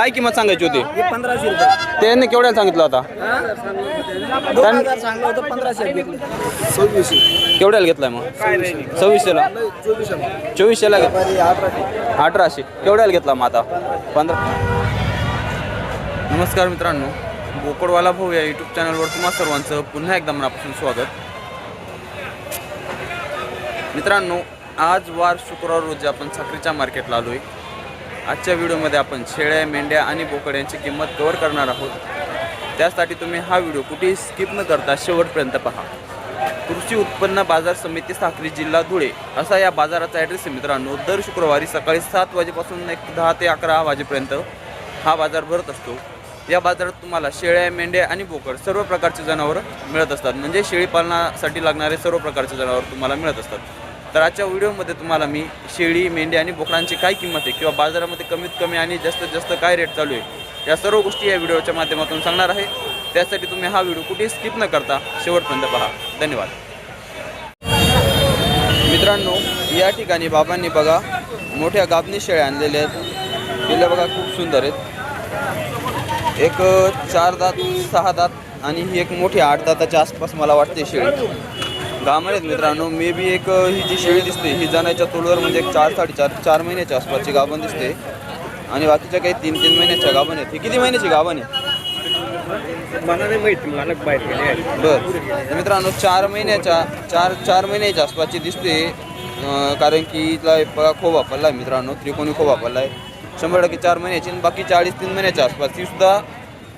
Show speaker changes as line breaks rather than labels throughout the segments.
काय किंमत सांगायची होती?
पंधराशे रुपये.
त्यांनी केवढ्याला सांगितलं होता
दोन हजार सांगलं होतं पंधराशे घेतले. सव्वीसशे.
केवढ्याला घेतलाय मग? सव्वीसशेला?
चोवीसशे
चोवीसशेला घेत
अठराशे.
अठराशे. केवढ्याला घेतला मग आता? पंधरा नमस्कार मित्रांनो. बोकडवाला भाऊ या यूट्यूब चॅनलवर तुम्हा सर्वांचं पुन्हा एकदा मनापासून स्वागत. मित्रांनो आज वार शुक्रवार रोजी आपण साखरेच्या मार्केटला आलो आहे आजच्या व्हिडिओमध्ये आपण शेळ्या मेंढ्या आणि बोकड यांची किंमत कव्हर करणार आहोत. त्यासाठी तुम्ही हा व्हिडिओ कुठेही स्किप न करता शेवटपर्यंत पहा. कृषी उत्पन्न बाजार समिती साखरी जिल्हा धुळे असा या बाजाराचा ॲड्रेस आहे मित्रांनो. दर शुक्रवारी सकाळी सात वाजेपासून एक दहा ते अकरा वाजेपर्यंत हा बाजार भरत असतो. या बाजारात तुम्हाला शेळ्या मेंढ्या आणि बोकड सर्व प्रकारचे जनावरं मिळत असतात. म्हणजे शेळीपालनासाठी लागणारे सर्व प्रकारचे जनावर तुम्हाला मिळत असतात. तर आजच्या व्हिडिओमध्ये तुम्हाला मी शेळी मेंढी आणि बोकडांची काय किंमत आहे किंवा बाजारामध्ये कमीत कमी आणि जास्तीत जास्त काय रेट चालू आहे या सर्व गोष्टी या व्हिडिओच्या माध्यमातून सांगणार आहे. त्यासाठी तुम्ही हा व्हिडिओ कुठेही स्किप न करता शेवटपर्यंत पहा. धन्यवाद. मित्रांनो या ठिकाणी बाबांनी बघा मोठ्या गाबनी शेळ्या आणलेल्या आहेत. पिल्लं बघा खूप सुंदर आहेत. एक चार दात सहा दात आणि ही एक मोठी आठ दाताच्या आसपास मला वाटते शेळी. आहेत मित्रांनो. मे बी एक ही जी शेळी दिसते ही जाण्याच्या तोडवर म्हणजे एक चार साडेचार चार महिन्याच्या आसपासची गाभण दिसते. आणि बाकीच्या काही तीन तीन महिन्याच्या गाभण आहेत. ही किती महिन्याची गाभण आहे?
मला नाही माहिती मला
बर. तर मित्रांनो चार महिन्याच्या चार चार महिन्याच्या आसपासची दिसते. कारण की इथला खोबा पडला आहे मित्रांनो त्रिकोणी खोबा पडला आहे. शंभर टक्के चार महिन्याची आणि बाकी चाळीस तीन महिन्याच्या आसपास ती सुद्धा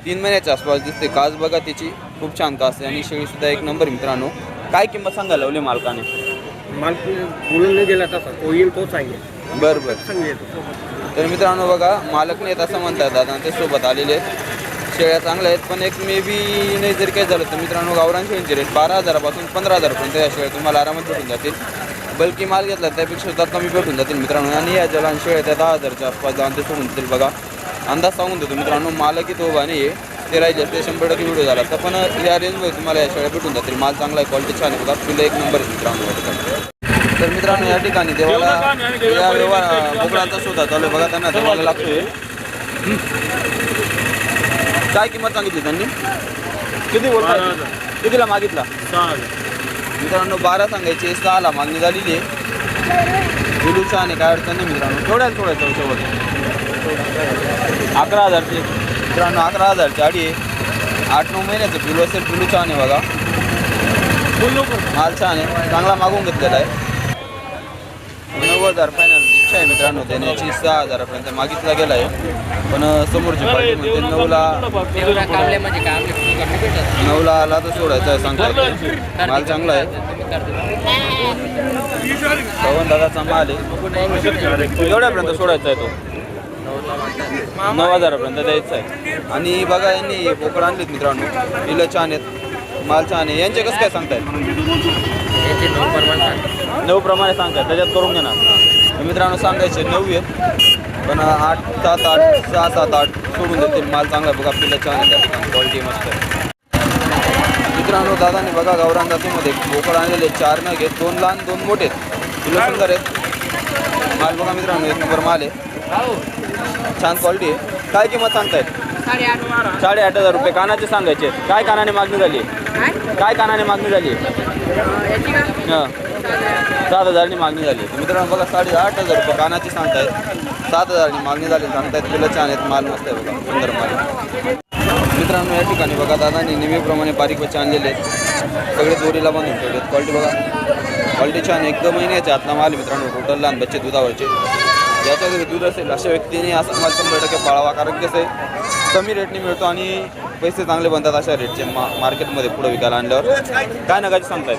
तीन महिन्याच्या आसपास दिसते. कास बघा तिची खूप छान कास आहे आणि शेळीसुद्धा एक नंबर मित्रांनो. काय किंमत सांगा लावली मालकाने?
मला बोलून नाही गेला तसा. तो येईल तो सांगेल
बरं बरं.
सांगेल
तर मित्रांनो बघा मालक नाहीत असं म्हणतात दादा ते सोबत आलेले आहेत. शेळ्या चांगल्या आहेत पण एक मे बी नाही जरी काय झालं तर मित्रांनो गावरान शेळींचे रेट बारा हजारापासून पंधरा हजारपर्यंत या शेळ्या तुम्हाला आरामात भेटून जातील. बल्कि माल घेतला त्यापेक्षा सुद्धा कमी भेटून जातील मित्रांनो. आणि या जलान शेळ्या त्या दहा हजारच्या आसपास जाऊन ते सोडून देतील बघा. अंदाज सांगून देतो मित्रांनो मालक इथं उभा नाही आहे ते राहिले ते शंभर टक्के व्हिडिओ झाला. तर पण या रेंजमध्ये तुम्हाला या शेळ्या भेटून जातील. माल चांगला आहे क्वालिटी छान आहे. बघा फुलं एक नंबर आहे मित्रांनो तर मित्रांनो या ठिकाणी देवाला या व्यवहार बोकडांचा शोधा चालू बघा त्यांना देवाला लागतोय. काय किंमत सांगितली त्यांनी? किती बोलता कितीला मागितला? मित्रांनो बारा सांगायचे सहाला मागणी झालेली आहे. बिलू छान आहे. काय अडचण नाही मित्रांनो. केवढ्याला सोडायचं शेवट अकरा हजारचे. मित्रांनो अकरा हजारची आडी आहे. आठ नऊ महिन्याचं पिलू असेल पिलू छान आहे बघा. माल छान आहे. चांगला मागून घेतलेला आहे. नव्वद हजार फायनल इच्छा आहे मित्रांनो देण्याची सहा हजारापर्यंत मागितला गेला आहे. पण समोरची पार्टी म्हणते नऊला नऊला आला तर सोडायचं आहे सांगता माल चांगला आहे. पवन दादाचा माल आहे. एवढ्यापर्यंत सोडायचा आहे तो. नऊ हजारापर्यंत द्यायचा आहे. आणि बघा यांनी बोकड आणलीत मित्रांनो. पिलं छान आहेत. माल छान आहे. यांचे कसं काय सांगताय नऊ प्रमाणे सांगताय त्याच्यात करून घेणार. तर मित्रांनो सांगायचे नऊ आहेत. पण आठ सात आठ सहा सात आठ सोडून देतील. माल चांगला आहे. बघा पिलं छान आहे. क्वालिटी मस्त आहे. मित्रांनो दादाने बघा गावरान जातीमध्ये बोकड आणलेले चार नग आहेत. दोन लहान दोन मोठे आहेत. फुलं सुंदर आहेत. माल बघा मित्रांनो एक नंबर माल आहे. छान क्वालिटी आहे. काय किंमत सांगतायत? साडेआठ हजार रुपये. कानाचे सांगायचे काय कानाने मागणी झाली? काय? कानाने मागणी झाली? हां. सात हजारनी मागणी झाली. तर मित्रांनो बघा साडे आठ हजार रुपये कानाची सांगतायत. सात हजारनी मागणी झाली सांगतायत फुलं छान आहेत माल मस्त आहे बघा सुंदर माल. मित्रांनो या ठिकाणी बघा दादांनी नेहमीप्रमाणे बारीक बच्चे आणलेले आहेत. सगळे दोरीला बांधून ठेवलेत. क्वालिटी बघा. क्वालिटी छान. एकदम महिन्याच्या आतला माल मित्रांनो टोटल लहान बच्चे दुधावरचे. ज्याच्या घरी दूध असेल अशा व्यक्तीने असा माल शंभर टक्के पाळावा कारण कसं आहे कमी रेटने मिळतो आणि पैसे चांगले बनतात अशा रेटचे मा मार्केटमध्ये पुढे विकायला आणल्यावर. काय नगाची सांगतायत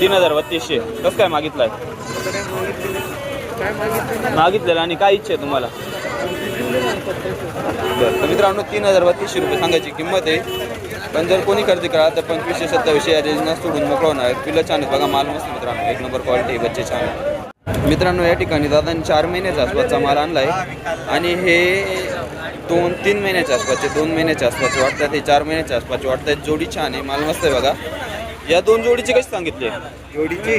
तीन हजार बत्तीसशे. कसं काय मागितलं आहे मागितलेलं आणि काय इच्छा आहे तुम्हाला? बरं मित्रांनो तीन हजार बत्तीसशे रुपये सांगायची किंमत आहे. पण जर कोणी खरेदी करा तर पंचवीसशे सत्तावीसशे या रेंजनं सोडून मोकळवणार पिलं छान आहेत बघा माल मस्त मित्रांनो. एक नंबर क्वालिटी बच्चे छान आहे मित्रांनो या ठिकाणी दादांनी चार महिन्याच्या आसपासचा माल आणला आहे आणि हे दोन तीन महिन्याच्या आसपासचे दोन महिन्याच्या आसपासचे वाटतात हे चार महिन्याच्या आसपासचे वाटतात. जोडी छान आहे माल मस्त आहे बघा. या दोन जोडीचे कसे सांगितले?
जोडीची?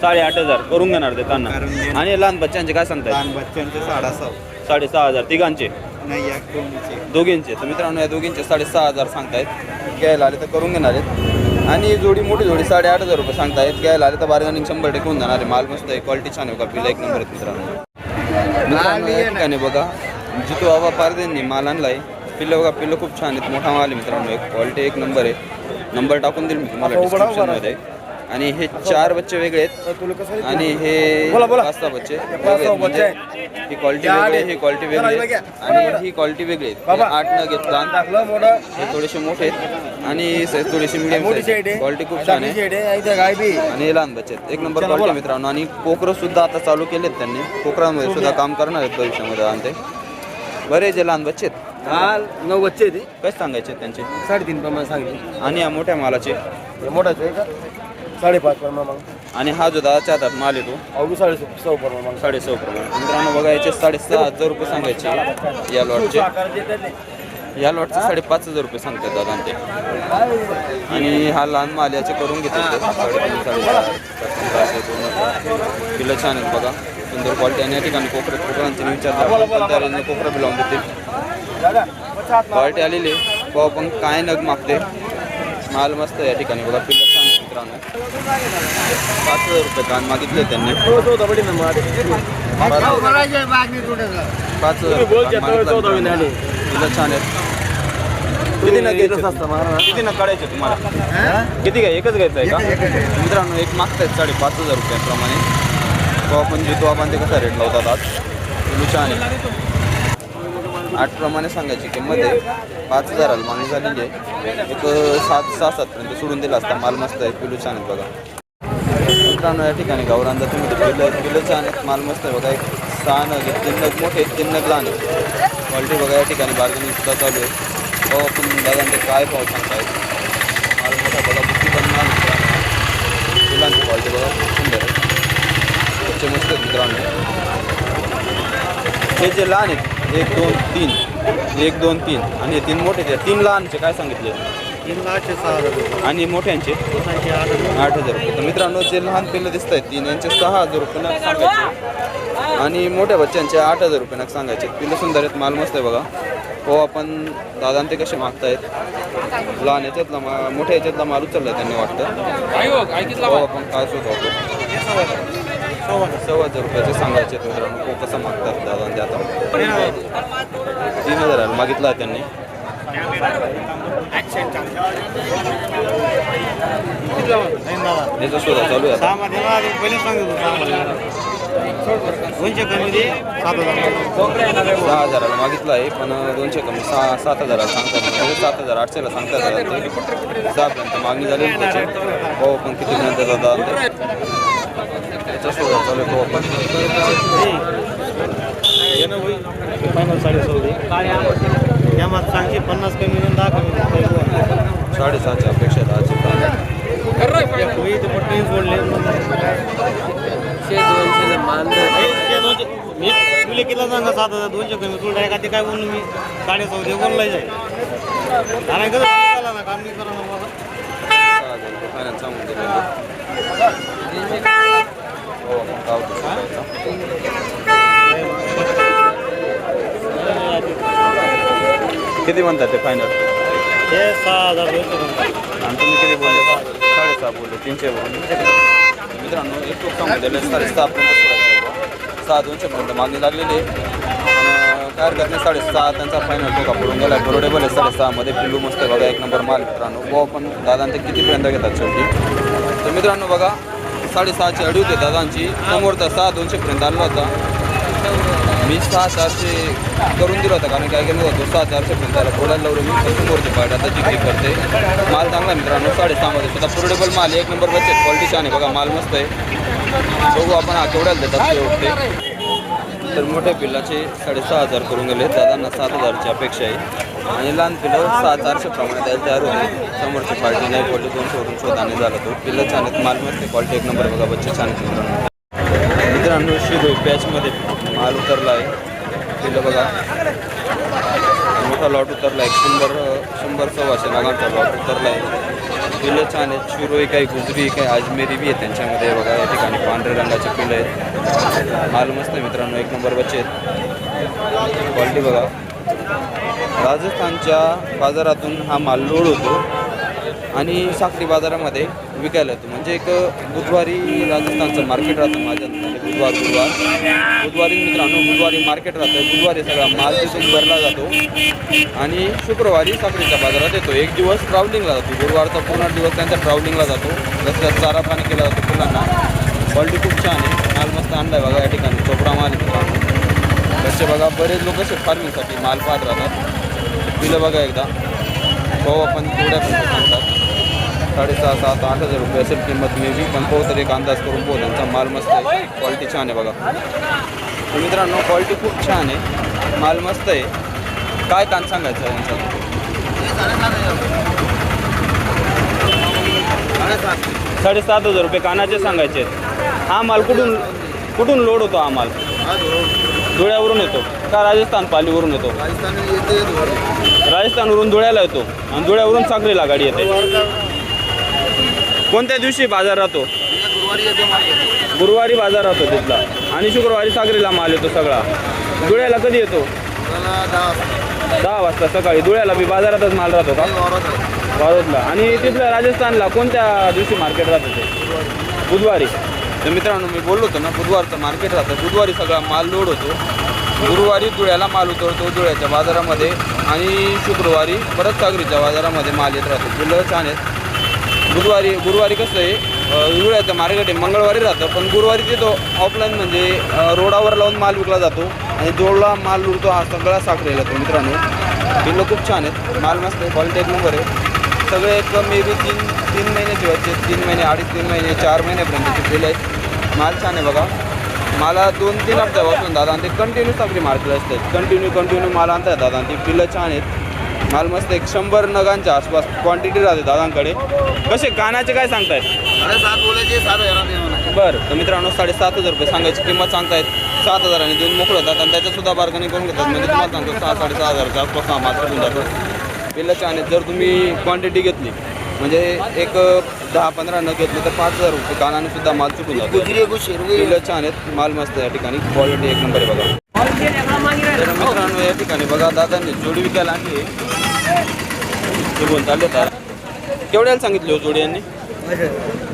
साडेआठ हजार.
करून घेणार ते त्यांना. आणि लहान बच्चांचे काय सांगताय?
लहान बच्चांचे साडा सहा
साडेसहा हजार. तिघांचे?
नाही
दोघींचे. तर मित्रांनो या दोघींचे साडेसहा हजार सांगतायत. घ्यायला आले तर करून घेणार आहेत. आणि ही जोडी मोठी जोडी साडेआठ हजार रुपये सांगतायत. घ्यायला आले तर बार्गेनिंग शंभर टक्के होऊन जाणार आहे. माल मस्त आहे. क्वालिटी छान आहे बघा. पिला एक नंबर मित्रांनो. ठिकाणी बघा. जितू बाबा पारदेंनी माल आणलाय. पिल्लं बघा पिल्लं खूप छान आहेत. मोठा माल आहे मित्रांनो. एक क्वालिटी एक नंबर आहे. नंबर टाकून देईल मी तुम्हाला डिस्क्रिप्शनमध्ये आणि हे चार बच्चे वेगळे आहेत. आणि हे. पाच सहा बच्चे वेगळे ही क्वालिटी वेगळी ही क्वालिटी वेगळी. आणि ही क्वालिटी वेगळी आठ न घेतला हे थोडेसे मोठे आहेत. आणि थोडेसे मिडियम क्वालिटी खूप छान आहे. आणि लहान बच्चे आहेत. एक नंबर क्वालिटी. मित्रांनो. आणि कोकरं सुद्धा आता चालू केलेत त्यांनी. कोकरांमध्ये सुद्धा. काम करणार आहेत भविष्यामध्ये आणि ते बरे जे लहान बच्चे आहेत.
नऊ बच्चे ते
कसे सांगायचे त्यांचे?
साडेतीन प्रमाणे सांगितले.
आणि या मोठ्या मालाचे?
मोठाच आहे का? साडेपाच प्रमाण मग.
आणि हा जो दादाच्या हातात माल येतो
अवघी साडे सौ प्रमाण मग
साडेसहा प्रमाणे मित्रांनो बघा याचे साडेसहा हजार रुपये सांगायचे या लॉटचे. या लॉटचे साडेपाच हजार रुपये सांगतात दादा ते. आणि हा लहान माल याचे करून घेतात ते. साडेतीन साडेचार किलो छान आहेत बघा. सुंदर क्वालिटी आणि या ठिकाणी कोकरे कोकरांचे विचार कोकरा बी लावून देतील
दादा पचास
क्वालिटी आलेली आहे. भाऊ पण काय नग मागते. माल मस्त या ठिकाणी. बघा पिल्लं आहे पाच हजार रुपये कान मागितले त्यांनी. पाच पाच हजार. पिल्लं छान आहेत. किती न घ्यायचे? किती न काढायचे तुम्हाला? किती काय एकच घ्यायचं आहे का? मित्रांनो एक मागतायत साडेपाच हजार रुपयाप्रमाणे. तो आपण जे तो आपण ते कसा रेट लावतात आज? छान आहे आठ प्रमाणे सांगायची किंमत आहे पाच हजाराला मागणी झालेली आहे. एक सात सहा सातपर्यंत सोडून दिला असता. माल मस्त आहे पिलू छान आहे बघा. मित्रांनो या ठिकाणी गावरांदा तुम्ही पिलं पिलं छान आहेत माल मस्त आहे बघा. एक सहा नग तीन नग मोठे तीन नग लहान आहेत. क्वालिटी बघा या ठिकाणी बार्गेनिंग सुद्धा चालू आहे. हो आपण दादा काय भाव सांगताय? माल मोठा बघा बुद्धी पण माल पिलांची क्वालिटी बघा खूप सुंदर आहे. मस्त मित्रांनो. हे जे लहान आहेत एक दोन तीन. एक दोन तीन. आणि हे तीन मोठे आहेत. तीन लहानचे काय सांगितले?
तीन लाखशे सहा हजार रुपये.
आणि मोठ्यांचे?
दोघांचे आठ हजार
आठ हजार रुपये. तर मित्रांनो जे लहान पिल्लं दिसत आहेत तीन यांचे सहा हजार रुपये नग सांगायचे. आणि मोठ्या बच्चांचे आठ हजार रुपये नग सांगायचे. पिल्लं सुंदर आहेत माल मस्त आहे बघा. हो आपण दादा ते कसे मागतायत? लहान याच्यातला मा मोठ्या याच्यातला माल उचलला त्यांनी वाटतं. हो आपण काय शोधतो सव्वा हजार रुपयाचे सांगायचे मित्रांनो. हो कसं मागतात दादा ते आता तीन हजार मागितला त्यांनी. याचा शोधा चालू आहे
दोनशे कमी
सहा हजाराला मागितलं आहे पण दोनशे कमी सहा सात हजाराला सांगतात. म्हणजे सात हजार आठशेला सांगतात दादा सहापर्यंत मागणी झाली त्याची. हो पण किती नंतर दादा ते चालू आहे
फायनल साडे चौदा सांगशे पन्नास कमी देऊन दहा कमी
साडेसहाच्या अपेक्षा दहाची
होई पट्टी सोडले मी तुला किती सांगा सात हजार दोनशे कमी तुला आहे का ते काय बोललो मी साडे चौदा बोललाय जाय आणि कसं ना काम नाही करा ना मला
सांगून सांगायचा. किती म्हणतात ते फायनल
हे सहा हजार
आणि तुम्ही किती बोलले? साडेसहा बोलले तीनशे बोलले. मित्रांनो एक टोक सांगून दिले साडेसहापर्यंत. सहा दोनशेपर्यंत मागणी लागलेली आहे. आणि काय हरकत नाही साडेसहा त्यांचा फायनल टोका पडून गेला. बरोडेबल आहे साडेसहामध्ये. पिल्लू मस्त बघा एक नंबर माल मित्रांनो. भाऊ पण दादा ते कितीपर्यंत घेतात शेवटी? तर मित्रांनो बघा साडेसहाची अडी होती दादांची. समोर तर सहा दोनशेपर्यंत आला होता. मी सहा चारशे करून दिला होता कारण काय केलं होतं सहा चारशेपर्यंत आला. बोलायला लावलं मी पण समोरची पार्ट आता जिंकली करते. माल चांगला मित्रांनो साडेसहामध्ये सुद्धा पोर्टेबल माल एक नंबर बचत क्वालिटी छान आहे. बघा माल मस्त आहे. बघू आपण आठवड्याला केवढ्याला देतात उठते तर मोठ्या पिल्लाचे साडेसहा हजार करून गेले. दादांना सात हजारची अपेक्षा आहे. आणि लहान पिल्लं सहा चारशे प्रमाणे द्यायला तयार होते. समोरची पार्टी नाही पडली दोनशे वरून शोधाने झाला तो. पिल्लं छान आहेत. मालमत्ते क्वालिटी एक नंबर बघा बच्चे छान मित्रांनो. शिरो बॅचमध्ये माल उतरला आहे. पिल्लं बघा. मोठा लॉट उतरला आहे. शंभर शंभर सव्वाशे नागांचा लॉट उतरला आहे. पिल्लं छान आहेत. शिरोई काही गुजरी काही अजमेरी बी आहे त्यांच्यामध्ये. बघा या ठिकाणी पांढऱ्या रंगाचे पिल्लं आहेत. माल मस्त आहे मित्रांनो एक नंबर बच्चे आहेत. क्वालिटी बघा. राजस्थानच्या बाजारातून हा माल लोड होतो. आणि साखरी बाजारामध्ये विकायला येतो. म्हणजे एक बुधवारी राजस्थानचं मार्केट राहतं माझ्या अंदाजाने बुधवार गुरुवार. बुधवारी मित्रांनो बुधवारी मार्केट राहतं बुधवारी सगळा माल तिथून भरला जातो. आणि शुक्रवारी साखरीच्या बाजारात येतो. एक दिवस ट्रॅव्हलिंगला जातो. गुरुवारचा पूर्ण दिवस त्यांचा ट्रॅव्हलिंगला जातो. रस्त्यात चारा पाणी केला जातो फुलांना क्वालिटी खूप छान आहे. माल मस्त आणला आहे बघा या ठिकाणी. चोपडा माल तसे मित्रांनो. बघा बरेच लोक असे फार्मिंगसाठी माल पाहत राहतात. तिला बघा एकदा. भाऊ आपण तेवढ्या पैसे सांगतात. साडेसहा सात आठ हजार रुपये असेल किंमत मे बी पण पाहू तर एक अंदाज करून पाहू. त्यांचा माल मस्त आहे. क्वालिटी छान आहे बघा. मित्रांनो क्वालिटी खूप छान आहे. माल मस्त आहे. काय कान सांगायचं आहे यांचा? साडेसात हजार रुपये कानाचे सांगायचे हा माल कुठून कुठून लोड होतो हा माल? धुळ्यावरून येतो. का राजस्थान पालीवरून येतो? राजस्थानवरून धुळ्याला येतो आणि धुळ्यावरून साखरेला गाडी येते. कोणत्या दिवशी बाजार राहतो? गुरुवारी बाजार राहतो तिथला. आणि शुक्रवारी साखरेला माल येतो सगळा. धुळ्याला कधी येतो? दहा वाजता. सकाळी. धुळ्याला बी बाजारातच माल राहतो का? वारोदला आणि तिथलं राजस्थानला कोणत्या दिवशी मार्केट राहतं ते? बुधवारी. तर मित्रांनो मी बोललो होतो ना बुधवारचं मार्केट राहतं. बुधवारी सगळा माल लोड होतो. गुरुवारी धुळ्याला माल उतरतो धुळ्याच्या बाजारामध्ये आणि शुक्रवारी परत सागरीच्या बाजारामध्ये माल येत राहतो. फुलं छान आहेत. बुधवारी गुरुवारी कसं आहे धुळ्याचं मार्केट आहे मंगळवारी राहतं पण गुरुवारी तिथं ऑफलाईन म्हणजे रोडावर लावून माल विकला जातो आणि जोडला माल उडतो हा सगळा साखरेला तो मित्रांनो. पिल्लं खूप छान आहेत. माल मस्त आहे. क्वालिटी एक नंबर आहे. सगळे एक मे बी तीन तीन महिन्याचे वरचे तीन महिने अडीच तीन महिने चार महिन्यापर्यंतचे पिल्लं आहेत. माल छान आहे बघा. मला दोन तीन हप्त्यापासून दादा आणि ते कंटिन्यू साखरी मार्केट असतात. कंटिन्यू कंटिन्यू माल आणतात दादा आणि ते पिल्लं छान आहेत. माल मस्त एक शंभर नगांच्या आसपास क्वांटिटी राहते दादांकडे. कसे कानाचे काय सांगतायत? बरं तर मित्रांनो साडेसात हजार रुपये सांगायची किंमत सांगतायत. सात हजारांनी देऊन मोकळं होतात आणि त्याच्यात सुद्धा बार्गनिंग करून घेतात. म्हणजे तुम्हाला सांगतो सहा साडेसहा हजारच्या आसपास हा माल सुटून जातो. पिल्लं छान आहेत. जर तुम्ही क्वांटिटी घेतली म्हणजे एक दहा पंधरा न घेतली तर पाच हजार रुपये. कानाने सुद्धा माल चुकून जातो. छान आहेत. माल मस्त या ठिकाणी. क्वालिटी एक नंबर आहे बघा. तर मित्रांनो या ठिकाणी बघा दादांनी जोडी विकायला आणली. चालले तर केवढ्याला सांगितली हो जोडी यांनी?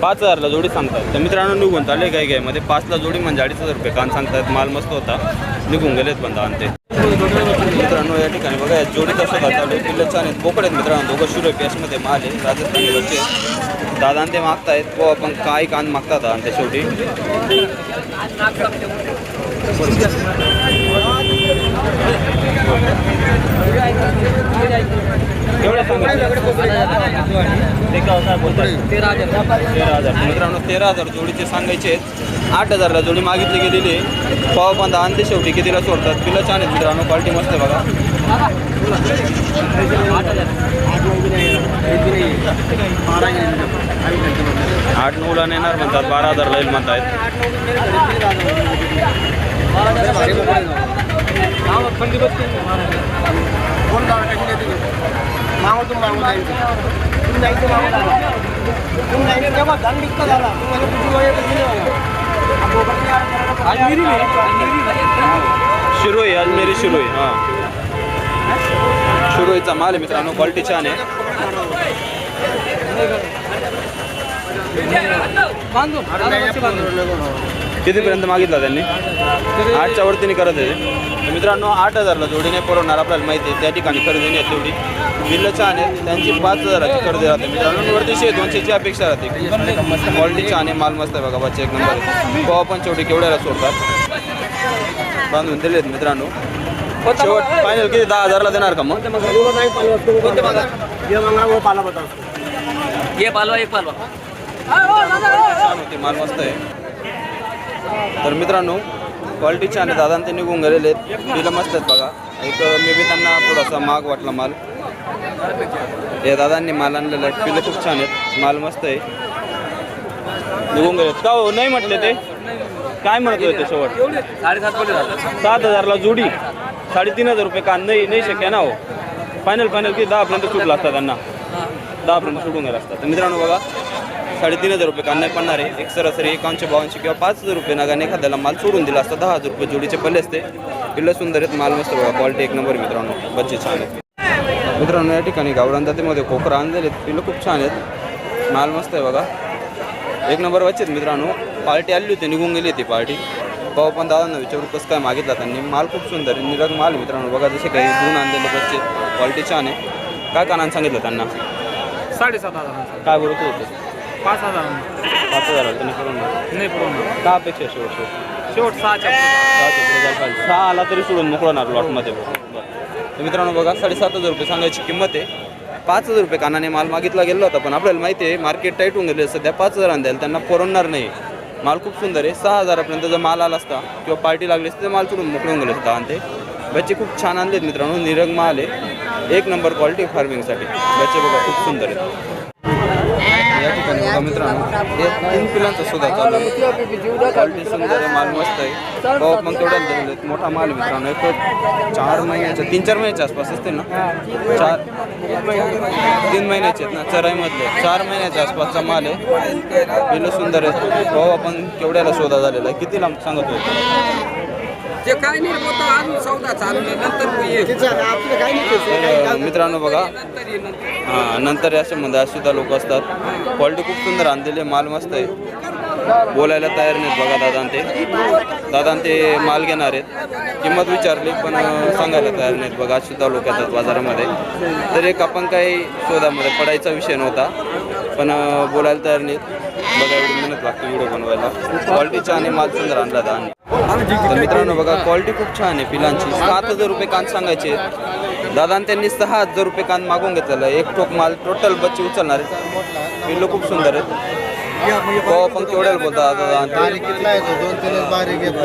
पाच हजारला जोडी सांगतात. तर मित्रांनो निघून चालले काय काय मध्ये पाचला जोडी म्हणजे अडीच हजार रुपये. कान सांगतात माल मस्त होता. निघून गेलेत बंदा आणि ते. मित्रांनो या ठिकाणी बघा जोडीत असं घातलं चालू आणि पिल्लं आहेत बोकड आहेत मित्रांनो. दोघं शुरू पॅशमध्ये माल आहे राजस्थानी बच्चे दादा ते मागतायत व आपण काय कान मागतात आणि ते शेवटी? केवढ्या तेरा हजार मित्रांनो तेरा हजार जोडीचे सांगायचे आहेत. आठ हजारला जोडी मागितली गेलेली आहे. पाव बांधा आणते शेवटी कितीला सोडतात? तिला छान आहेत मित्रांनो क्वालिटी मस्त आहे बघा. आठ नऊला नेणार म्हणतात बारा हजारला येईल म्हणतायत. शिरोई अजमेरी शिरोई हां. शिरोईचा माल आहे मित्रांनो क्वालिटी छान आहे. कितीपर्यंत मागितला त्यांनी? आठच्या वरतीने करत आहे तर मित्रांनो आठ हजारला जोडी नाही परवडणार आपल्याला माहिती आहे त्या ठिकाणी खरेदी नाही तेवढी. बिल्लं छान आहे त्यांची पाच हजाराची खरेदी राहते. मित्रांनो वरतीशे दोनशेची अपेक्षा राहते. क्वालिटी छान आहे माल मस्त आहे बघा बच्चे एक नंबर पाव पण शेवटी केवढ्याला सोडतात? बांधून दिलेत मित्रांनो. शेवट फायनल किती? दहा हजारला देणार का मग?
ये पालवा एक पालवा.
छान होती माल मस्त आहे. तर मित्रांनो क्वालिटी छान आहे. दादा ते निघून गेलेले आहेत तिला मस्त आहेत बघा. एक मे बी त्यांना थोडासा माग वाटला माल. या दादांनी माल आणलेला आहे. पिलं खूप छान आहेत. माल मस्त आहे. निघून गेले का हो? नाही म्हटले ते? काय म्हणत होते शेवट?
साडेसात
सात हजारला जोडी. साडेतीन हजार रुपये का नाही नाही शक्य ना हो? फायनल फायनल किती? दहापर्यंत सुटला असता त्यांना. दहापर्यंत सुटून गेला असता. तर मित्रांनो बघा. साडेतीन हजार रुपये कान नाही पडणार आहे. एक सरासरी एकावनशे बावनशे किंवा पाच हजार रुपये नागाने एखाद्याला माल सोडून दिला असता दहा हजार रुपये जोडीचे पल्ले असते. पिल्लं सुंदर आहेत माल मस्त बघा क्वालिटी एक नंबर मित्रांनो. बच्चे छान आहेत. मित्रांनो या ठिकाणी गावरान जातीमध्ये कोकरा आणलेले आहेत. पिल्लं खूप छान आहेत. माल मस्त आहे बघा. एक नंबर बच्चे आहेत मित्रांनो. पार्टी आली होती निघून गेली होती पार्टी. भाऊ पण दादांना विचारू कसं काय मागितला त्यांनी माल खूप सुंदर आहे निरग माल मित्रांनो. बघा जसे काही धुवून आणलेले बच्चे क्वालिटी छान आहे. काय कानानं सांगितलं त्यांना?
साडेसात हजार.
काय बरोबर होते?
पाच हजार.
पाच हजार.
नाही पूर्ण
का अपेक्षा आहे शेवट शेवट
शेवट सहाच्या
सहाशे पुढे. जायला पाहिजे. सहा आला तरी सोडून मोकळणार लॉटमध्ये. तर मित्रांनो बघा साडेसात हजार रुपये सांगायची किंमत आहे. पाच हजार रुपये कानाने माल मागितला गेला होता पण आपल्याला माहिती आहे मार्केट टाईट होऊन गेले सध्या पाच हजार द्यायला त्यांना परवडणार नाही. माल खूप सुंदर आहे. सहा हजारापर्यंत जर माल आला असता किंवा पार्टी लागली असती तर माल सोडून मोकळे होऊन गेले असता आणि ते. बच्चे खूप छान आणलेत मित्रांनो निरग माल आहे. एक नंबर क्वालिटी फार्मिंगसाठी बच्चे बघा खूप सुंदर आहेत या ठिकाणी बघा मित्रांनो हे तीन पिलांचा सुद्धा चालू आहे क्वालिटी सुंदर माल मस्त आहे. भाऊ पण तेवढ्या दिलेले आहेत. मोठा माल आहे मित्रांनो. एक चार महिन्याच्या तीन चार महिन्याच्या आसपास असतील ना? चार तीन महिन्याचे आहेत ना चराईमधले. चार महिन्याच्या आसपासचा माल आहे. पिलं सुंदर आहे भाऊ आपण केवढ्याला शोधा झालेला आहे? किती लांब सांगत होतो
ते काय नाही होतं अजून सौदा चालू आहे. नंतर
तर मित्रांनो बघा.
नंतर ये नंतर
हां नंतर असे मध्ये सुद्धा लोक असतात. क्वालिटी खूप सुंदर आणलेली आहे, माल मस्त आहे. बोलायला तयार नाहीत बघा दादा ते दादा ते माल घेणार आहेत. किंमत विचारली पण अं, सांगायला तयार नाहीत बघा असे सुद्धा लोक येतात बाजारामध्ये. तर एक आपण काही शोधामध्ये पडायचा विषय नव्हता पण अं, बोलायला तयार नाहीत. बघा एवढी मेहनत लागते व्हिडिओ बनवायला. क्वालिटी छान आहे माल सुंदर आणला दादा तर मित्रांनो बघा क्वालिटी खूप छान आहे पिलांची. सात हजार रुपये कान सांगायचे. दादा त्यांनी सहा हजार रुपये कान मागून घेतलेला आहे. एक ठोक माल टोटल बच्चे उचलणार आहेत पिल्लं खूप सुंदर आहेत. हो पण केवढ्याला बोलता दादा.
दोन तीनच बारीक येतो.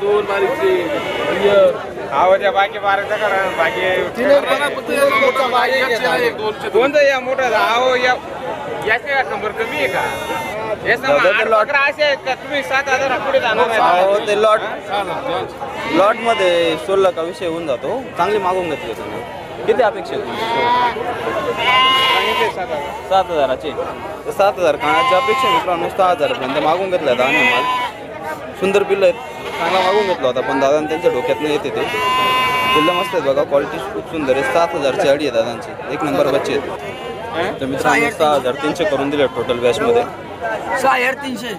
दोन बारीकचे.
बाकी बारीक करा. बाकी
कोणतं या मोठा? आहो या नंबर कमी आहे का?
दादा ते लॉट
असे आहेत का? तुम्ही सात हजार पुढे जाणार
ते लॉट लॉटमध्ये सोलला का विषय होऊन जातो. चांगली मागून घेतली तुम्ही किती अपेक्षा आहे तुमची? सात हजाराची. तर सात हजार कानाची अपेक्षा मित्रांनो. सहा हजारापर्यंत मागून घेतला होता आम्ही माल. सुंदर पिल्लं आहेत. चांगला मागून घेतला होता पण दादा त्यांच्या डोक्यात नाही येते ते. पिल्लं मस्त आहेत बघा क्वालिटी खूप सुंदर आहे. सात हजारची अडी आहे दादांची. एक नंबर बच्चे आहेत. तर मित्रांनो सहा हजार तीनशे करून दिले टोटल बॅचमध्ये
हजार तीनशे.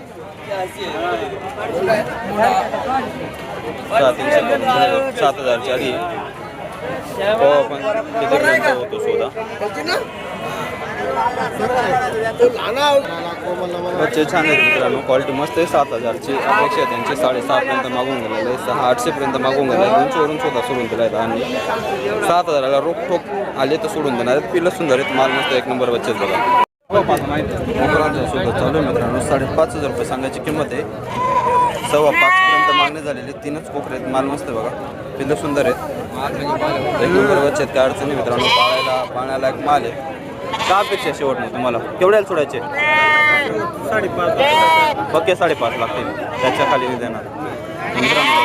सहा तीनशे. सात हजारची अडी आहे. हो आपण होतो बच्चे छान आहेत मित्रांनो. क्वालिटी मस्त आहे. सात हजारची अपेक्षा त्यांची. साडेसहापर्यंत मागून गेलेलं आहे सहा आठशेपर्यंत मागून गेलं आहे दोनशेवरून शोधा सोडून दिला आहे आणि सात हजाराला रोख ठोक आले तर सोडून देणार आहेत. पिलं सुंदर आहेत. माल मस्त एक नंबर बच्चेच बघा. मोकरांचा सुद्धा चालू आहे मित्रांनो. साडेपाच हजार रुपये सांगायची किंमत आहे. सव्वा पाचपर्यंत मागणी झालेली तीनच कोकरे आहेत माल मस्त बघा. पिल्लं सुंदर आहेत. एक नंबर बच्चे आहेत. काय अडचणी मित्रांनो. पाळायला पाण्याला एक माल आहे. का अपेक्षा शेवट नाही तुम्हाला? केवढ्याला सोडायचे? पक्के साडेपाच लागतील त्याच्याखाली मी देणार. मित्रांनो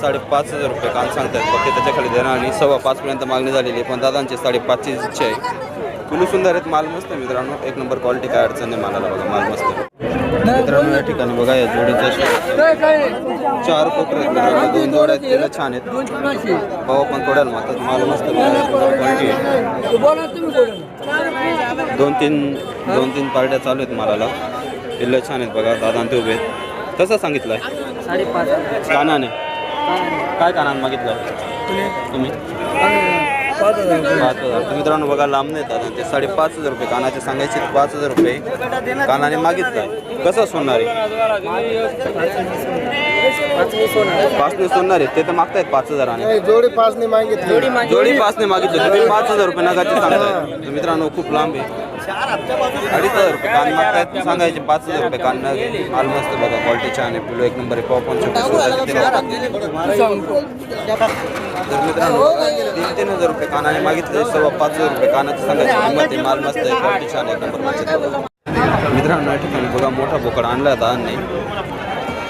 साडेपाच हजार रुपये काल सांगतायत पक्के त्याच्याखाली देणार. आणि सव्वा पाचपर्यंत मागणी झालेली आहे. पण दादांची साडेपाचची इच्छा आहे. तुलू सुंदर आहेत माल मस्त आहे मित्रांनो. एक नंबर क्वालिटी काय अडचण नाही मालाला बघा माल मस्त आहे. मित्रांनो या ठिकाणी बघा या जोडीच्या चार कोकरे आहेत मित्रांनो दोन जोड्या आहेत त्याला छान आहेत. भाऊ पण थोड्याला मातात माल मस्त क्वालिटी आहे. दोन तीन दोन तीन पार्ट्या चालू आहेत मालाला. पिल्लं छान आहेत बघा दादा ते उभे आहेत. कसं सांगितलं आहे
साडेपाच
कानाने. काय कानाने मागितलं? तुम्ही? पाच हजार तर मित्रांनो बघा लांब नाही दादा ते साडेपाच हजार रुपये. कानाचे सांगायचे पाच हजार रुपये. कानाने मागितलं कसं सोडणार आहे? पाच दिवस सोडणार आहे. ते तर मागतायत पाच हजाराने
जोडी पाच नाही मागितली.
जोडी पाच नाही मागितलं. तुम्ही पाच हजार रुपये नगाचे सांगताय. तर मित्रांनो खूप लांब आहे. अडीच हजार रुपये कान मागतायत. सांगायचे पाच हजार रुपये कान माल मस्त बघा क्वालिटी छान आहे. पिलो एक नंबर आहे. तर मित्रांनो तीन तीन हजार रुपये कानाने मागितले. सव्वा पाच हजार रुपये कानाचं सांगायचे किंमत आहे. माल मस्त आहे. क्वालिटी छान आहे. एक नंबर मित्रांनो या ठिकाणी बघा मोठा बोकड आणला होता आणि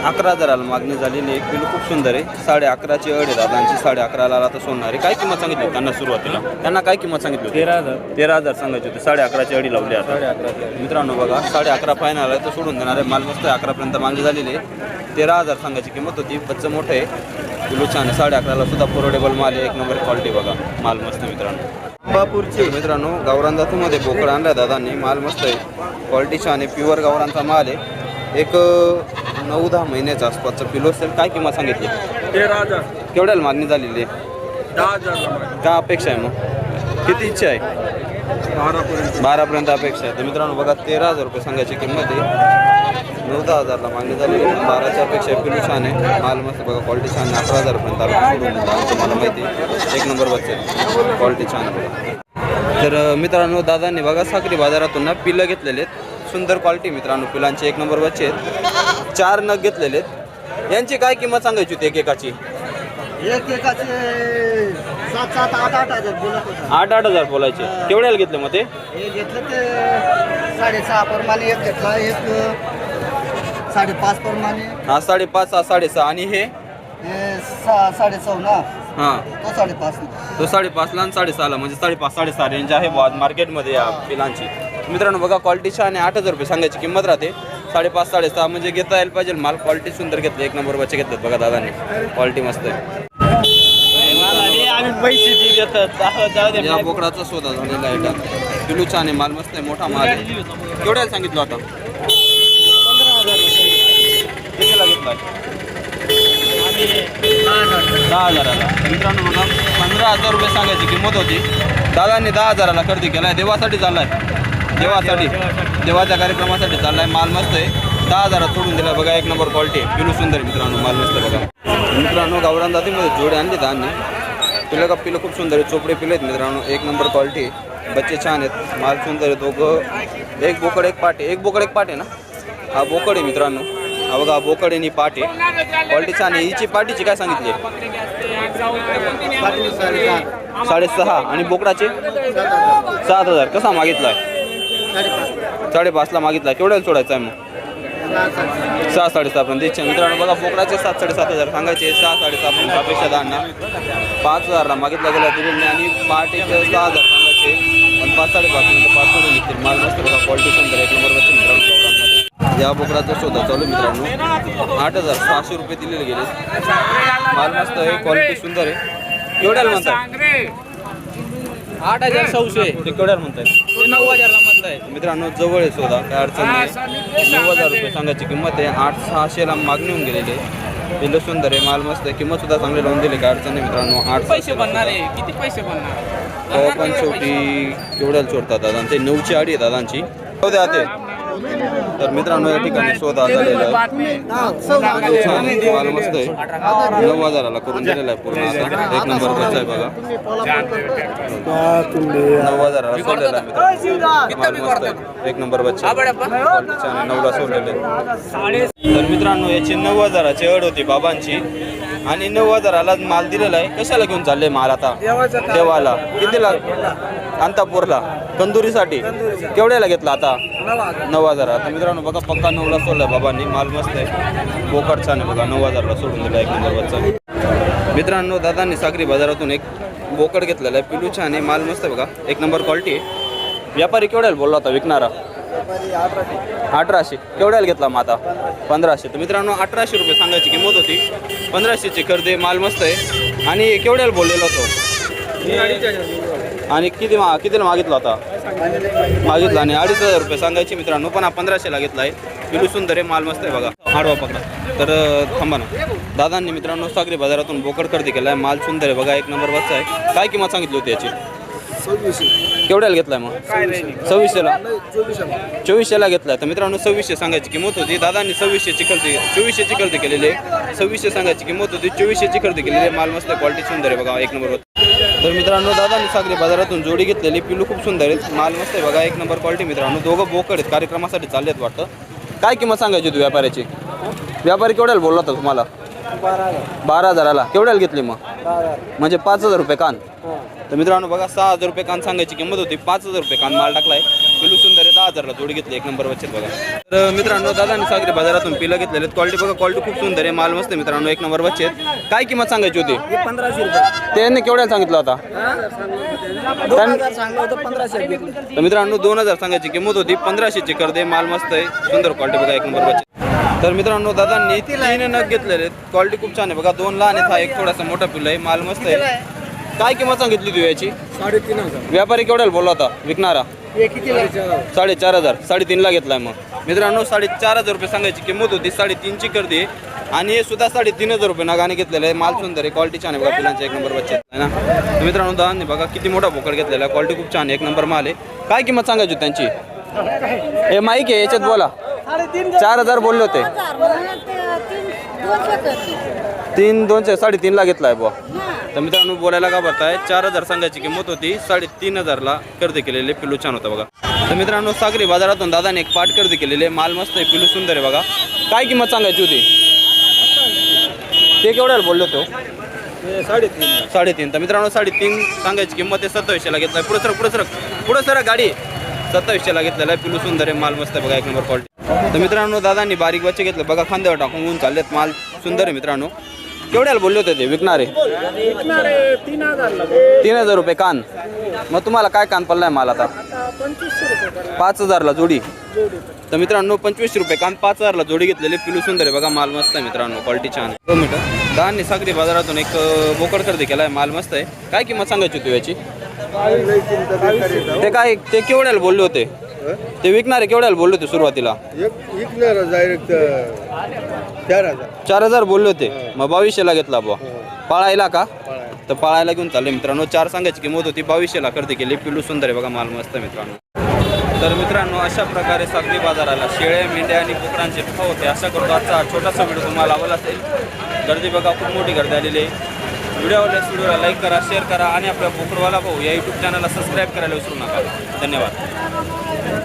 अकरा हजाराला मागणी झालेली. एक पिलू खूप सुंदर आहे. साडे अकराची अड आहे. दादांची साडे अकराला आता सोडणार आहे. काय किंमत सांगितली होती त्यांना सुरुवातीला? त्यांना काय किंमत सांगितली होती?
तेरा हजार.
तेरा हजार सांगायचे होते. साडे अकराची अडी लावली आता. मित्रांनो बघा साडे अकरा फायनल आहे. तर सोडून देणार आहे. माल मस्त आहे. अकरापर्यंत मागणी झालेली आहे. तेरा हजार सांगायची किंमत होती. बच्चं मोठं आहे. किलो छान आहे. साडे अकराला सुद्धा पोरोडेबल माल आहे. एक नंबर क्वालिटी बघा. माल मस्त आहे मित्रांनो. बापूरचे मित्रांनो. गावरान धातूमध्ये बोकड आणला दादांनी. माल मस्त आहे. क्वालिटी छान आहे. प्युअर गावरांचा माल आहे. एक नऊ दहा महिन्याच्या आसपासचा किलो असेल काय किंमत सांगितली?
तेरा हजार.
केवढ्याला मागणी झालेली? आहे
दहा हजार
काय अपेक्षा आहे मग? किती इच्छा आहे?
बारापर्यंत.
बारापर्यंत अपेक्षा आहे. तर मित्रांनो बघा तेरा हजार रुपये सांगायची किंमत आहे. नऊ दहा हजारला मागणी झाली. बाराच्या अपेक्षा पिलू छान आहे. माल मस्त बघा क्वालिटी छान आहे. अकरा हजारपर्यंत आपण मला माहिती आहे. एक नंबर बच्चे क्वालिटी छान आहे. बघा तर मित्रांनो दादांनी बघा साखरी बाजारातून ना पिलं घेतलेले आहेत. सुंदर क्वालिटी मित्रांनो पिलांचे एक नंबर बच्चे आहेत. चार नग घेतलेले आहेत. यांची काय किंमत सांगायची होती एकेकाची?
एक एकाचे सात सात आठ आठ हजार बोलत होता.
आठ आठ हजार बोलायचे. केवढ्याला घेतले मग ते?
हे घेतलं ते साडेसहा एक घेतला एक साडेपाच प्रमाणे
हा साडेपाच हा साडेसहा. आणि हे?
सहा साडेसहा ना?
हां.
तो साडेपाच
तो साडेपाचला आणि साडेसहाला म्हणजे साडेपाच साडेसहा रेंज आहे मार्केटमध्ये या पिलांची मित्रांनो बघा क्वालिटी छान आहे आठ हजार रुपये सांगायची किंमत राहते. साडेपाच साडेसहा म्हणजे घेता यायला पाहिजे. माल क्वालिटी सुंदर घेतली एक नंबर बच्चे घेतलेत बघा दादांनी. क्वालिटी मस्त आहे. या बोकडाचा शोधा झालेला आहे का? किलो छान आहे माल मस्त आहे मोठा माल आहे. केवढ्याला सांगितलं आता? कितीला घेतला दहा हजाराला. मित्रांनो बघा पंधरा हजार रुपये सांगायची किंमत होती. दादांनी दहा हजाराला खरेदी केलाय देवासाठी चाललाय. देवासाठी देवाच्या कार्यक्रमासाठी चाललाय. माल मस्त आहे. दहा हजारात सोडून दिला बघा एक नंबर क्वालिटी पिलू सुंदर मित्रांनो माल मस्त आहे बघा. मित्रांनो गावरान जातीमध्ये जोडे आणले धान्य पिलं का पिलं खूप सुंदर आहे. चोपडे पिले आहेत मित्रांनो एक नंबर क्वालिटी बच्चे छान आहेत. माल सुंदर आहे. दोघं एक बोकड एक पाटे. एक बोकड एक पाटे ना? हा बोकड आहे मित्रांनो. हा बघा बोकड आणि पाटे. क्वालिटी छान आहे. हिची पाटीची काय सांगितली साडेसहा. आणि बोकडाचे? सात हजार. कसा मागितलाय? साडेपाचला मागितला. केवढ्याला सोडायचा आहे मग? सहा साडेसहा इच्छा मित्रांनो बघा बोकडाचे सात साडेसात हजार सांगायचे. सहा साडेसहा पर्यंत अपेक्षा दांना पाच हजारला मागितला गेला दिलेला आणि पहाटेचे सहा हजार सांगायचे. आणि पाच साडेपाच पाच सोडून घेतील माल मस्त बघा क्वालिटी सुंदर एक नंबर बसते मित्रांनो या बोकडाचा शोधा चालू मित्रांनो. आठ हजार सहाशे रुपये दिलेले गेले. माल मस्त आहे क्वालिटी सुंदर आहे. केवढ्याला म्हणतात. आठ हजार सहाशे. ते केवढ्याला म्हणताय ते नऊ हजारला म्हणताय मित्रांनो जवळ आहे शोधा काय अडचण नाही. नऊ हजार रुपये सांगायची किंमत आहे. आठ सहाशेला मागणी होऊन गेलेली आहे. पिल्लं सुंदर आहे माल मस्त आहे. किंमत सुद्धा चांगली लावून दिली काय अडचण नाही मित्रांनो. आठ
पैसे बनणार आहे? किती पैसे बनणार?
हो पण शेवटी केवढ्याला सोडतात दादा ते नऊची आडी आहे दादांची. हो द्या ते तर मित्रांनो या ठिकाणी शोधा झालेला माल मस्त आहे. नऊ हजाराला करून दिलेला आहे पूर्ण आता. एक नंबर बस आहे बघा. नऊ हजाराला सोडलेला आहे मित्रांनो. माल मस्त आहे एक नंबर बच्चा नऊला सोडलेले. तर मित्रांनो याची नऊ हजाराची अड होती बाबांची. आणि नऊ हजाराला माल दिलेला आहे. कशाला घेऊन चालले माल आता? देवाला. कितीला? अंतापूरला. कंदुरीसाठी केवढ्याला घेतला आता? नऊ हजार. आता मित्रांनो बघा पक्का नऊला सोडला बाबांनी. माल मस्त आहे बोकड छान आहे बघा नऊ हजारला सोडून दिला एक नंबर मित्रांनो दादांनी सागरी बाजारातून एक बोकड घेतलेला आहे. पिलू छान आहे माल मस्त आहे बघा. एक नंबर क्वालिटी आहे. व्यापारी केवढ्याला बोलला होता विकणारा? अठराशे. केवढ्याला घेतला मग आता? पंधराशे. तर मित्रांनो अठराशे रुपये सांगायची किंमत होती. पंधराशेची खरेदी माल मस्त आहे. आणि केवढ्याला बोललेला होतो आणि किती मा कितीला मागितला होता? मागितला आणि अडीच हजार रुपये सांगायची मित्रांनो पण हा पंधराशेला घेतला आहे पिलू सुंदर आहे माल मस्त आहे बघा. आडवा पकडा. तर थांबा ना. दादांनी मित्रांनो सागरी बाजारातून बोकड खरेदी केला आहे माल सुंदर आहे बघा एक नंबर बसचा आहे. काय किंमत सांगितली होती याची? केवढ्याला घेतलाय मग? सव्वीसशेला? चोवीसशेला. घेतलाय. तर मित्रांनो सव्वीसशे सांगायची किंमत होती. दादांनी सव्वीसशेची खरेदी चोवीसशेची खरेदी केलेली. आहे सव्वीसशे सांगायची किंमत होती. चोवीसशेची खरेदी केलेली. आहे माल मस्त क्वालिटी सुंदर आहे बघा एक नंबर तर मित्रांनो दादांनी सागरी बाजारातून जोडी घेतलेली. पिलू खूप सुंदर आहेत. माल मस्त आहे बघा एक नंबर क्वालिटी मित्रांनो. दोघं बोकड आहेत. कार्यक्रमासाठी चालले आहेत वाटतं. काय किंमत सांगायची होती व्यापाऱ्याची? व्यापारी केवढ्याला बोलला होता तुम्हाला? बारा हजाराला केवढ्याला घेतली मग? म्हणजे पाच हजार रुपये कान. तर मित्रांनो बघा सहा हजार रुपये कान सांगायची किंमत होती. पाच हजार रुपये कान माल टाकलाय. पिलू सुंदर आहे दहा हजारला जोडी घेतली एक नंबर वच्चे बघा. तर मित्रांनो दादांनी सागरी बाजारातून पिलं घेतलेले क्वालिटी बघा क्वालिटी खूप सुंदर आहे माल मस्त मित्रांनो एक नंबर वच्चे काय किंमत सांगायची होती?
पंधराशे रुपये.
त्यांनी केवढ्याला सांगितलं होता
पंधराशे
तर मित्रांनो दोन हजार सांगायची किंमत होती पंधराशेची करते माल मस्त आहे सुंदर क्वालिटी बघा एक नंबर वच्चे तर मित्रांनो दादांनी तीन नग घेतलेले क्वालिटी खूप छान आहे बघा दोन लहान आहेत हा एक थोडासा मोठा पिल्ला आहे माल मस्त आहे. काय किंमत सांगितली तू याची?
साडेतीन हजार.
व्यापारी केवढ्याला बोलला होता विकणारा?
हे किती
साडेचार हजार. साडेतीनला घेतलाय मग. मित्रांनो साडेचार हजार रुपये सांगायची किंमत होती. साडेतीनची करते आणि हे सुद्धा साडेतीन हजार रुपये नागाने घेतलेलं आहे. माल सुंदर आहे. क्वालिटी छान आहे बघा पिलांचा. एक नंबर बच्चे आहे ना? तर मित्रांनो दहाने बघा. किती मोठा बोकड घेतलेला आहे. क्वालिटी खूप छान आहे. एक नंबर माल आहे. काय किंमत सांगायची होती त्यांची? हे माईक आहे. याच्यात बोला. चार हजार बोलले होते. तीन दोनशे साडेतीनला घेतलाय बुवा. तर मित्रांनो बोलायला का आहे चार हजार सांगायची किंमत होती साडेतीन हजारला खरेदी केलेले पिलू छान होतं बघा. तर मित्रांनो सागरी बाजारातून दादाने एक पाट खरेदी केलेले माल मस्त आहे पिलू सुंदर आहे बघा. काय किंमत सांगायची होती? ते केवढ्याला बोललो तो?
साडेतीन.
साडेतीन तर मित्रांनो साडेतीन सांगायची किंमत आहे सत्तावीसशेला घेतलाय. पुढे सर पुढे सर पुढे सर गाडी. सत्तावीसशेला घेतलेला आहे पिलू सुंदर आहे माल मस्त आहे बघा एक नंबर क्वालिटी तर मित्रांनो दादांनी बारीक बच्चे घेतले. बघा खांद्यावर टाकून ऊन चाललेत माल सुंदर आहे मित्रांनो. केवढ्याला बोलले होते ते? विकणारे?
तीन हजार
तीन हजार रुपये कान. मग तुम्हाला काय कान पडलाय माल आता?
पंचवीसशे रुपये
पाच हजारला जोडी. तर मित्रांनो पंचवीस रुपये कान पाच हजारला जोडी घेतलेली. पिलू सुंदर आहे बघा माल मस्त आहे मित्रांनो क्वालिटी छान आहे. दोन मिनिटं. दहानी सागरी बाजारातून एक बोकड खरेदी केलाय माल मस्त आहे. काय किंमत सांगायची होती याची? ते काय ते केवढ्याला बोलले होते? ते विकणारे केवढ्याला बोलले होते सुरुवातीला?
विकणार डायरेक्ट चार हजार.
चार हजार बोलले होते. मग बावीसशेला घेतला बुवा. पाळायला का? तर पाळायला घेऊन चालले मित्रांनो. चार सांगायची किंमत होती. बावीसशेला खरेदी केली. पिल्लू सुंदर आहे बघा माल मस्त मित्रांनो. तर मित्रांनो अशा प्रकारे सागरी बाजाराला शेळ्या मेंढ्या आणि कुत्रांचे भाव होते. अशा करतो आजचा हा छोटासा व्हिडिओ तुम्हाला आवडला असेल. गर्दी बघा खूप मोठी गर्दी आलेली आहे. व्हिडिओ आवडल्यास व्हिडिओला लाईक करा शेअर करा आणि आपल्या बोकडवाला भाऊ या यूट्यूब चॅनलला सबस्क्राईब करायला विसरू नका. धन्यवाद.